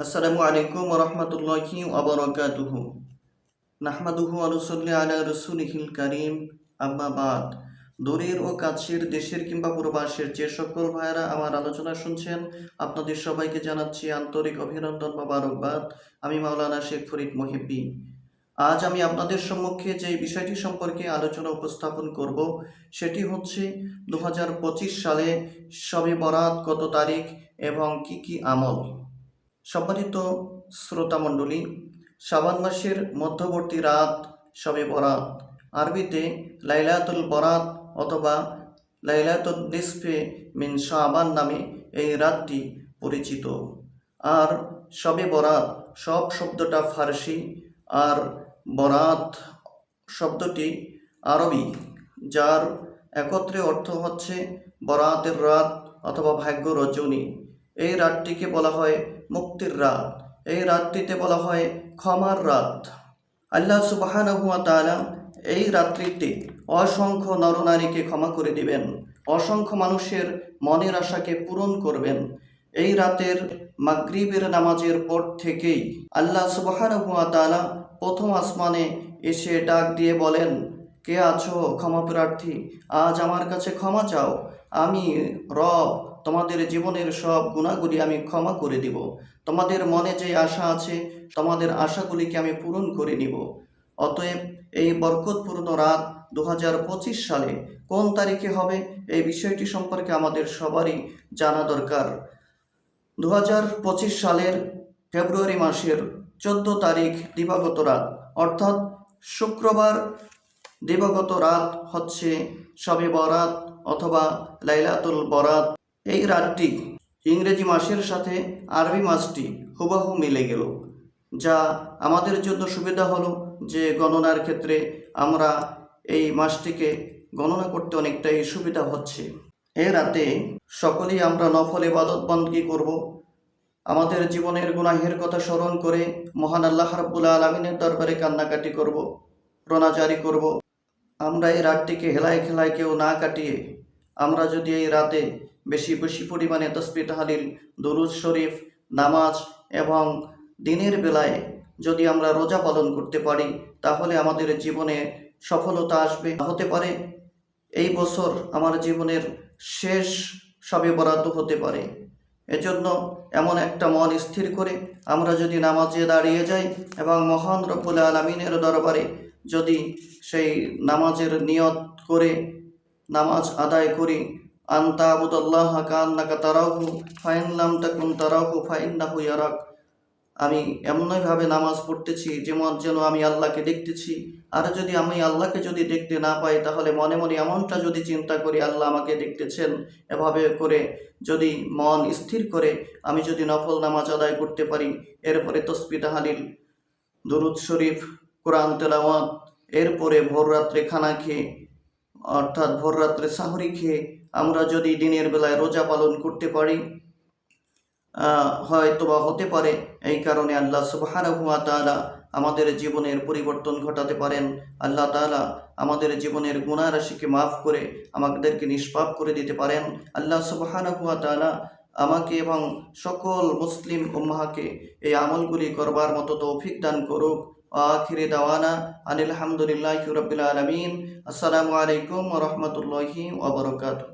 আসসালামু আলাইকুম রহমতুল্লাহি ওবরাকাতুহু নাহমাদুহু আনুসল্লি আলা রসুলিহিল করিম আম্মাবাদ দূরের ও কাছের দেশের কিংবা প্রবাসের যে সকল ভাইয়েরা আমার আলোচনা শুনছেন, আপনাদের সবাইকে জানাচ্ছি আন্তরিক অভিনন্দন বা বারকবাদ। আমি মাওলানা শেখ ফরিদ মহিব্বি। আজ আমি আপনাদের সম্মুখে যে বিষয়টি সম্পর্কে আলোচনা উপস্থাপন করব, সেটি হচ্ছে দু হাজার পঁচিশ সালে সবে বরাত কত তারিখ এবং কি কি আমল। সম্মানিত শ্রোতামণ্ডলী শাবান মাসের মধ্যবর্তী রাত সবে বরাত। আরবিতে লাইলাতুল বরাত অথবা লাইলাতুল নিসফে মিন শাবান নামে এই রাতটি পরিচিত। আর সবে বরাত সব শব্দটা ফার্সি, আর বরাত শব্দটি আরবি, যার একত্রে অর্থ হচ্ছে বরাতের রাত অথবা ভাগ্য রজনী এই রাতটিকে বলা হয় মুক্তির রাত। এই রাতটিতে বলা হয় ক্ষমার রাত। আল্লাহ সুবাহানহুয়া তাআলা এই রাত্রিতে অসংখ্য নরনারীকে ক্ষমা করে দিবেন, অসংখ্য মানুষের মনের আশাকে পূরণ করবেন। এই রাতের মাগরিবের নামাজের পর থেকেই আল্লাহ সুবাহানহুয়া তাআলা প্রথম আসমানে এসে ডাক দিয়ে বলেন, কে আছো ক্ষমা প্রার্থী? আজ আমার কাছে ক্ষমা চাও। আমি রব তোমাদের জীবনের সব গুণাগুলি আমি ক্ষমা করে দিব। তোমাদের মনে যে আশা আছে, তোমাদের আশাগুলিকে আমি পূরণ করে নিব। অতএব এই বরকতপূর্ণ রাত দু হাজার পঁচিশ সালে কোন তারিখে হবে, এই বিষয়টি সম্পর্কে আমাদের সবারই জানা দরকার। দু হাজার পঁচিশ সালের ফেব্রুয়ারি মাসের চোদ্দ তারিখ দিবাগত রাত, অর্থাৎ শুক্রবার দিবাগত রাত হচ্ছে শবে বরাত অথবা লাইলাতুল বরাত। এই রাতটি ইংরেজি মাসের সাথে আরবি মাসটি হুবাহু মিলে গেল, যা আমাদের জন্য সুবিধা হলো যে গণনার ক্ষেত্রে আমরা এই মাসটিকে গণনা করতে অনেকটাই সুবিধা হচ্ছে। এ রাতে সকলেই আমরা নফল ইবাদত বন্দী করব। আমাদের জীবনের গুনাহের কথা স্মরণ করে মহান আল্লাহ রাব্বুল আলমিনের দরবারে কান্নাকাটি করব প্রণাজারি করব। আমরা এই রাতটিকে হেলায় খেলায় কেউ না কাটিয়ে আমরা যদি এই রাতে বেশি বেশি পরিমাণে তসবি তাহালিল, দরুদ শরীফ, নামাজ এবং দিনের বেলায় যদি আমরা রোজা পালন করতে পারি, তাহলে আমাদের জীবনে সফলতা আসবে, হতে পারে। এই বছর আমার জীবনের শেষ সবে বরাদ্দ হতে পারে। এজন্য এমন একটা মন স্থির করে আমরা যদি নামাজে দাঁড়িয়ে যাই এবং মহান রব্বুল আলমিনের দরবারে যদি সেই নামাজের নিয়ত করে, নামাজ আদায় করি তারাহু ফাইন্নাহু ইয়ারাক। আমি এমনইভাবে নামাজ পড়তেছি, যেমন যেন আমি আল্লাহকে দেখতেছি। আর যদি আমি আল্লাহকে যদি দেখতে না পাই, তাহলে মনে মনে এমনটা যদি চিন্তা করি, আল্লাহ আমাকে দেখতেছেন। এভাবে করে যদি মন স্থির করে, আমি যদি নফল নামাজ আদায় করতে পারি এরপরে তসবি তাহালিল, দুরুদ শরীফ, কোরআন তেলাওয়াত এরপরে ভোর রাত্রে খানা খেয়ে, অর্থাৎ ভোর রাত্রে সাহরি খেয়ে আমরা যদি দিনের বেলায় রোজা পালন করতে পারি হয়তো বা হতে পারে। এই কারণে আল্লাহ সুবাহানহুয়া তালা আমাদের জীবনের পরিবর্তন ঘটাতে পারেন। আল্লাহ তালা আমাদের জীবনের গুণারাশিকে মাফ করে আমাদেরকে নিষ্পাপ করে দিতে পারেন। আল্লাহ সুবাহানহুয়া তালা আমাকে এবং সকল মুসলিম উম্মাহকে এই আমলগুলি করবার মতো তৌফিক দান করুক। আখিরে দাওয়ানা আনিল হামদুলিল্লাহ রবিল আলমিন। আসসালামু আলাইকুম রহমতুল্লাহি ওবরকাতু